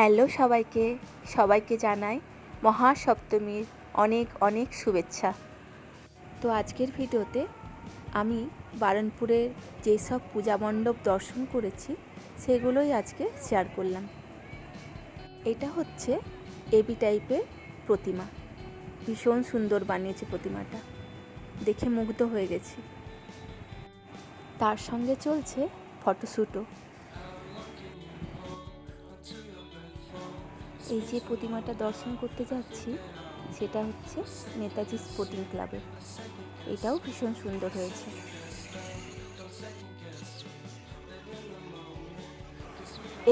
Hello সবাইকে সবাইকে জানাই মহাসপ্তমীর অনেক অনেক শুভেচ্ছা। তো আজকের ভিডিওতে আমি বারণপুরের যেসব পূজা মণ্ডপ দর্শন করেছি, সেগুলোই আজকে শেয়ার করলাম। এটা হচ্ছে এবি টাইপের প্রতিমা। ভীষণ সুন্দর বানিয়েছে প্রতিমাটা। দেখে মুগ্ধ হয়ে গেছি। তার সঙ্গে চলছে ফটোশ্যুটও এই যে প্রতিমাটা দর্শন করতে যাচ্ছি, সেটা হচ্ছে নেতাজি স্পোর্টিং ক্লাবে। এটাও ভীষণ সুন্দর হয়েছে।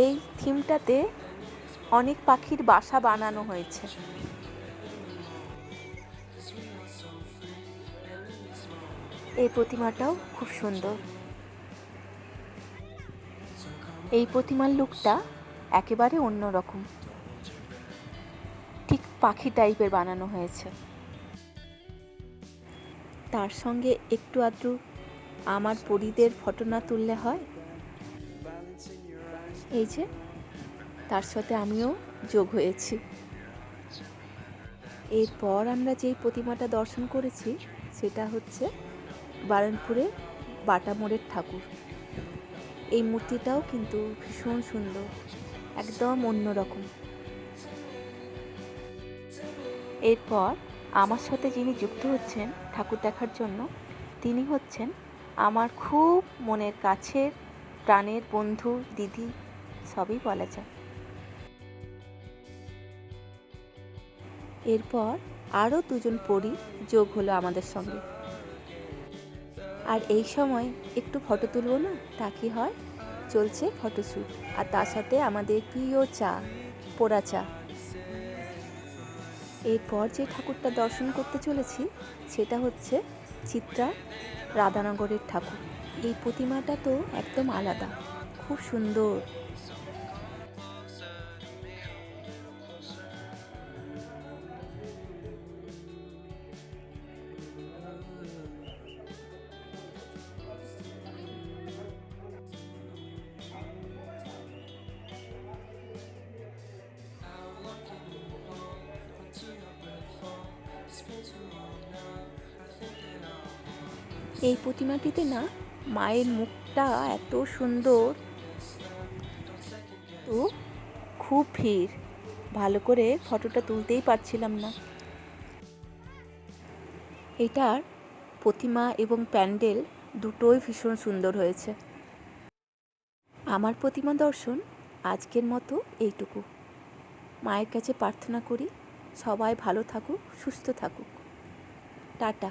এই থিমটাতে অনেক পাখির বাসা বানানো হয়েছে। এই প্রতিমাটাও খুব সুন্দর। এই প্রতিমার লুকটা একেবারে অন্যরকম। পাখি টাইপের বানানো হয়েছে। তার সঙ্গে একটু আধটু আমার পরিদের ফটো না তুললে হয়। এই যে, তার সাথে আমিও যোগ হয়েছি। এরপর আমরা যেই প্রতিমাটা দর্শন করেছি, সেটা হচ্ছে বারণপুরে বাটামোড়ের ঠাকুর। এই মূর্তিটাও কিন্তু ভীষণ সুন্দর, একদম অন্যরকম। এরপর আমার সাথে যিনি যুক্ত হচ্ছেন ঠাকুর দেখার জন্য, তিনি হচ্ছেন আমার খুব মনের কাছের প্রাণের বন্ধু, দিদি, সবই বলা যায়। এরপর আরও দুজন পরি যোগ হলো আমাদের সঙ্গে। আর এই সময় একটু ফটো তুলবো না? তা কি হয়? চলছে ফটোশ্যুট। আর তার সাথে আমাদের প্রিয় চা, পোড়া চা। এরপর যে ঠাকুরটা দর্শন করতে চলেছি, সেটা হচ্ছে চিত্রা রাধানগরের ঠাকুর। এই প্রতিমাটা তো একদম আলাদা, খুব সুন্দর। এই প্রতিমাটিতে না মায়ের মুখটা এত সুন্দর। তো খুব ভিড়। ভালো করে ফটোটা তুলতেই পারছিলাম না। এটার প্রতিমা এবং প্যান্ডেল দুটোই ভীষণ সুন্দর হয়েছে। আমার প্রতিমা দর্শন আজকের মতো এইটুকু। মায়ের কাছে প্রার্থনা করি সবাই ভালো থাকুক, সুস্থ থাকুক। টাটা।